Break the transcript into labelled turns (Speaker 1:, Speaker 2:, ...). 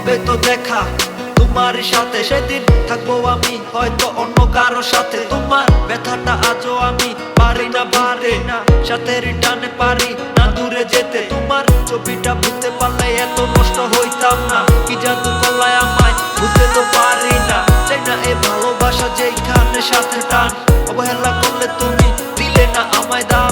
Speaker 1: হবে তো দেখা। তোমার সাথে সেদিন থাকব আমি, হয়তো অন্য কারও সাথে। তোমার ব্যথাটা আজও আমি পারি না পারি না। সাথে রিটার্নে পারি না, দূরে যেতে। তোমার ছবিটা বুঝতে পারলে এত নষ্ট হইতাম না। কি জাদু কলায় আমায় বুঝতে তো পারি না। চাই না এ ভালোবাসা যেখানে সাথে টান। অবহেলা করলে তুমি দিলে না আমায় দান।